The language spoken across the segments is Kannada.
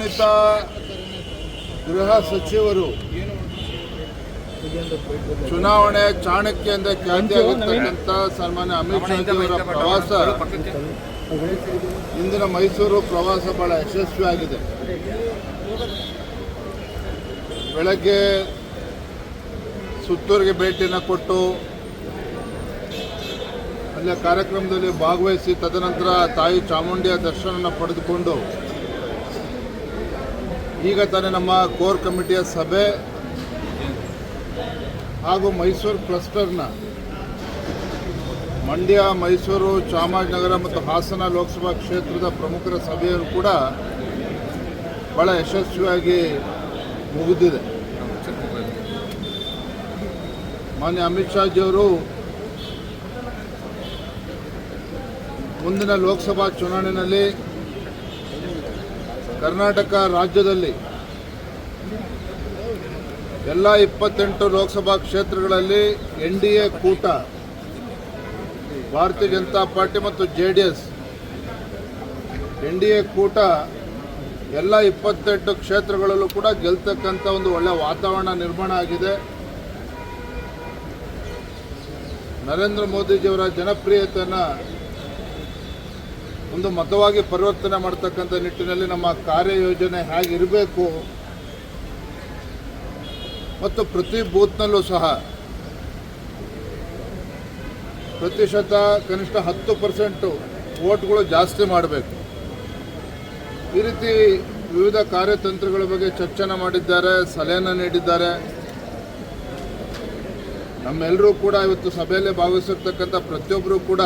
ಗೌರವಾನ್ವಿತ ಗೃಹ ಸಚಿವರು ಚುನಾವಣೆ ಚಾಣಕ್ಯ ಎಂದೇ ಖ್ಯಾತಿಯಾಗಿರ್ತಕ್ಕಂಥ ಸನ್ಮಾನ್ಯ ಅಮಿತ್ ಶಾ ಅವರ ಪ್ರವಾಸ ಇಂದಿನ ಮೈಸೂರು ಪ್ರವಾಸ ಬಹಳ ಯಶಸ್ವಿಯಾಗಿದೆ. ಬೆಳಗ್ಗೆ ಸುತ್ತೂರಿಗೆ ಭೇಟಿಯನ್ನು ಕೊಟ್ಟು ಅಲ್ಲಿ ಕಾರ್ಯಕ್ರಮದಲ್ಲಿ ಭಾಗವಹಿಸಿ ತದನಂತರ ತಾಯಿ ಚಾಮುಂಡಿಯ ದರ್ಶನವನ್ನು ಪಡೆದುಕೊಂಡು ಈಗ ತಾನೇ ನಮ್ಮ ಕೋರ್ ಕಮಿಟಿಯ ಸಭೆ ಹಾಗೂ ಮೈಸೂರು ಕ್ಲಸ್ಟರ್ನ ಮಂಡ್ಯ, ಮೈಸೂರು, ಚಾಮರಾಜನಗರ ಮತ್ತು ಹಾಸನ ಲೋಕಸಭಾ ಕ್ಷೇತ್ರದ ಪ್ರಮುಖರ ಸಭೆಯನ್ನು ಕೂಡ ಬಹಳ ಯಶಸ್ವಿಯಾಗಿ ಮುಗಿದಿದೆ. ಮಾನ್ಯ ಅಮಿತ್ ಶಾಜಿಯವರು ಮುಂದಿನ ಲೋಕಸಭಾ ಚುನಾವಣೆಯಲ್ಲಿ ಕರ್ನಾಟಕ ರಾಜ್ಯದಲ್ಲಿ ಎಲ್ಲ ಇಪ್ಪತ್ತೆಂಟು ಲೋಕಸಭಾ ಕ್ಷೇತ್ರಗಳಲ್ಲಿ ಎನ್ ಡಿ ಎ ಕೂಟ, ಭಾರತೀಯ ಜನತಾ ಪಾರ್ಟಿ ಮತ್ತು J D S N D A ಕೂಟ ಎಲ್ಲ ಇಪ್ಪತ್ತೆಂಟು ಕ್ಷೇತ್ರಗಳಲ್ಲೂ ಕೂಡ ಗೆಲ್ತಕ್ಕಂಥ ಒಂದು ಒಳ್ಳೆಯ ವಾತಾವರಣ ನಿರ್ಮಾಣ ಆಗಿದೆ. ನರೇಂದ್ರ ಮೋದಿಜಿಯವರ ಜನಪ್ರಿಯತೆಯನ್ನು ಒಂದು ಮತವಾಗಿ ಪರಿವರ್ತನೆ ಮಾಡ್ತಕ್ಕಂಥ ನಿಟ್ಟಿನಲ್ಲಿ ನಮ್ಮ ಕಾರ್ಯಯೋಜನೆ ಹೇಗಿರಬೇಕು ಮತ್ತು ಪ್ರತಿ ಬೂತ್ನಲ್ಲೂ ಸಹ ಪ್ರತಿಶತ ಕನಿಷ್ಠ ಹತ್ತು ಪರ್ಸೆಂಟು ವೋಟ್ಗಳು ಜಾಸ್ತಿ ಮಾಡಬೇಕು. ಈ ರೀತಿ ವಿವಿಧ ಕಾರ್ಯತಂತ್ರಗಳ ಬಗ್ಗೆ ಚರ್ಚೆನ ಮಾಡಿದ್ದಾರೆ ಸಲಹೆಯನ್ನು ನೀಡಿದ್ದಾರೆ. ನಮ್ಮೆಲ್ಲರೂ ಕೂಡ ಇವತ್ತು ಸಭೆಯಲ್ಲಿ ಭಾಗವಹಿಸಿರ್ತಕ್ಕಂಥ ಪ್ರತಿಯೊಬ್ಬರೂ ಕೂಡ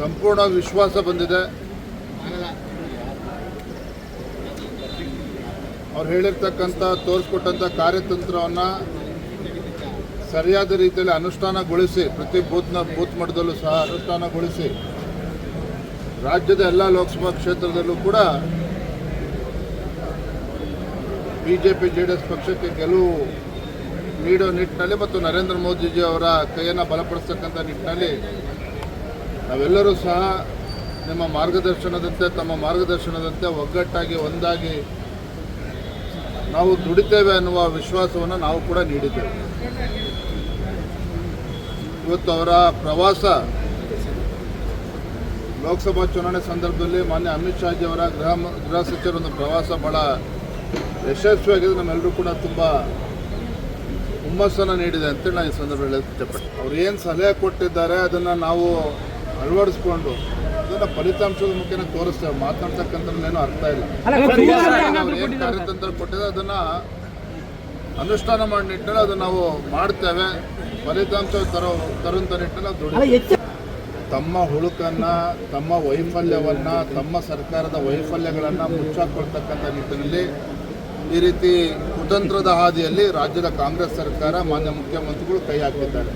ಸಂಪೂರ್ಣ ವಿಶ್ವಾಸ ಬಂದಿದೆ. ಅವ್ರು ಹೇಳಿರ್ತಕ್ಕಂಥ, ತೋರಿಸ್ಕೊಟ್ಟಂಥ ಕಾರ್ಯತಂತ್ರವನ್ನು ಸರಿಯಾದ ರೀತಿಯಲ್ಲಿ ಅನುಷ್ಠಾನಗೊಳಿಸಿ, ಪ್ರತಿ ಬೂತ್ನ ಬೂತ್ ಮಟ್ಟದಲ್ಲೂ ಸಹ ಅನುಷ್ಠಾನಗೊಳಿಸಿ, ರಾಜ್ಯದ ಎಲ್ಲ ಲೋಕಸಭಾ ಕ್ಷೇತ್ರದಲ್ಲೂ ಕೂಡ B J P J D S ಪಕ್ಷಕ್ಕೆ ಗೆಲುವು ನೀಡೋ ನಿಟ್ಟಿನಲ್ಲಿ ಮತ್ತು ನರೇಂದ್ರ ಮೋದಿಜಿ ಅವರ ಕೈಯನ್ನು ಬಲಪಡಿಸ್ತಕ್ಕಂಥ ನಿಟ್ಟಿನಲ್ಲಿ ನಾವೆಲ್ಲರೂ ಸಹ ನಿಮ್ಮ ಮಾರ್ಗದರ್ಶನದಂತೆ, ತಮ್ಮ ಮಾರ್ಗದರ್ಶನದಂತೆ ಒಗ್ಗಟ್ಟಾಗಿ, ಒಂದಾಗಿ ನಾವು ದುಡಿತೇವೆ ಅನ್ನುವ ವಿಶ್ವಾಸವನ್ನು ನಾವು ಕೂಡ ನೀಡಿದ್ದೇವೆ. ಇವತ್ತು ಅವರ ಪ್ರವಾಸ ಲೋಕಸಭಾ ಚುನಾವಣೆ ಸಂದರ್ಭದಲ್ಲಿ ಮಾನ್ಯ ಅಮಿತ್ ಶಾಜಿ ಅವರ ಗೃಹ ಗೃಹ ಸಚಿವರೊಂದು ಪ್ರವಾಸ ಭಾಳ ಯಶಸ್ವಿಯಾಗಿದೆ. ನಮ್ಮೆಲ್ಲರೂ ಕೂಡ ತುಂಬ ಹುಮ್ಮಸ್ಸನ್ನು ನೀಡಿದೆ ಅಂತೇಳಿ ನಾನು ಈ ಸಂದರ್ಭದಲ್ಲಿ ಇಷ್ಟಪಡ್ತೀನಿ. ಅವ್ರು ಏನು ಸಲಹೆ ಕೊಟ್ಟಿದ್ದಾರೆ ಅದನ್ನು ನಾವು ಅಳವಡಿಸ್ಕೊಂಡು ಅದನ್ನು ಫಲಿತಾಂಶದ ಮುಖೇನ ತೋರಿಸ್ತೇವೆ ಮಾತನಾಡ್ತಕ್ಕಂಥದ್ದೇನು ಅರ್ಥ ಇಲ್ಲ. ಕಾರ್ಯತಂತ್ರ ಕೊಟ್ಟಿದೆ ಅದನ್ನು ಅನುಷ್ಠಾನ ಮಾಡಿ ನಿಟ್ಟಿನಲ್ಲಿ ಅದನ್ನು ನಾವು ಮಾಡ್ತೇವೆ. ಫಲಿತಾಂಶ ತರೋ ತರುವಂಥ ನಿಟ್ಟಿನಲ್ಲಿ ದುಡಿ ತಮ್ಮ ಹುಳುಕನ್ನು ತಮ್ಮ ವೈಫಲ್ಯವನ್ನು ತಮ್ಮ ಸರ್ಕಾರದ ವೈಫಲ್ಯಗಳನ್ನು ಮುಚ್ಚಾಕೊಳ್ತಕ್ಕಂಥ ನಿಟ್ಟಿನಲ್ಲಿ ಈ ರೀತಿ ಕುತಂತ್ರದ ಹಾದಿಯಲ್ಲಿ ರಾಜ್ಯದ ಕಾಂಗ್ರೆಸ್ ಸರ್ಕಾರ ಮಾನ್ಯ ಮುಖ್ಯಮಂತ್ರಿಗಳು ಕೈ ಹಾಕಿದ್ದಾರೆ.